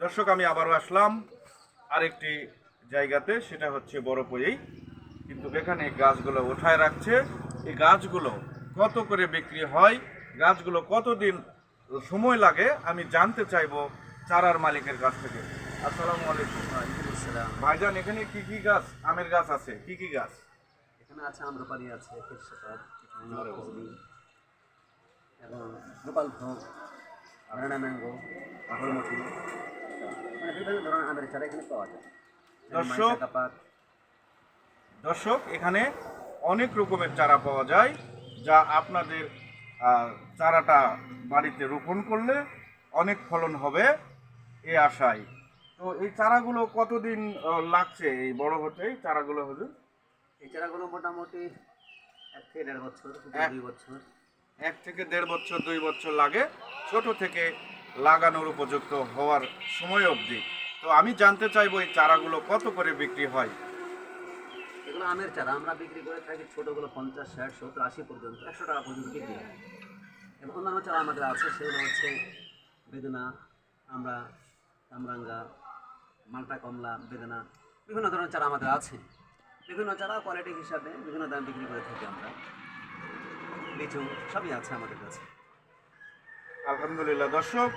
দর্শক আমি আবারও আসলাম আরেকটি জায়গাতে সেটা হচ্ছে বড়পয়েই। কিন্তু এখানে গাছগুলো ওঠায় রাখছে। এই গাছগুলো কত করে বিক্রি হয় গাছগুলো কতদিন সময় লাগে আমি জানতে চাইব চারার মালিকের কাছ থেকে। আসসালামু আলাইকুম। ভাইজান এখানে কি কি গাছ আমের গাছ আছে? কি কি গাছ? এখানে আছে আম্রপালি আছে এবং গোপাল ভোগ ম্যাঙ্গো বিভিন্ন ধরনের আমের চারা এখানে পাওয়া যায়। দর্শক, দর্শক এখানে অনেক রকমের চারা পাওয়া যায় যা আপনাদের চারাটা বাড়িতে রোপণ করলে অনেক ফলন হবে এ আশায়। তো এই চারাগুলো কতদিন লাগছে এই বড় হতে? এই চারাগুলো হতে এই চারাগুলো মোটামুটি এক থেকে দেড় বছর দুই বছর। এক থেকে দেড় বছর দুই বছর লাগে। ছোট থেকে লাগানোর উপযুক্ত হওয়ার সময় অবধি। তো আমি জানতে চাইব এই চারাগুলো কত করে বিক্রি হয়? এগুলো আমের চারা। আমরা বিক্রি করে থাকি ছোটোগুলো পঞ্চাশ ষাট সত্তর আশি পর্যন্ত একশো টাকা পর্যন্ত বিক্রি হয়। এবং অন্যান্য চারা আমাদের আছে সেগুলো হচ্ছে বেদনা আমরা কামরাঙ্গা মালটা কমলা বেদনা বিভিন্ন ধরনের চারা আমাদের আছে। বিভিন্ন চারা কোয়ালিটি হিসাবে বিভিন্ন দাম বিক্রি করে থাকি আমরা। লিচু সবই আছে আমাদের কাছে। আলহামদুলিল্লাহ দর্শক।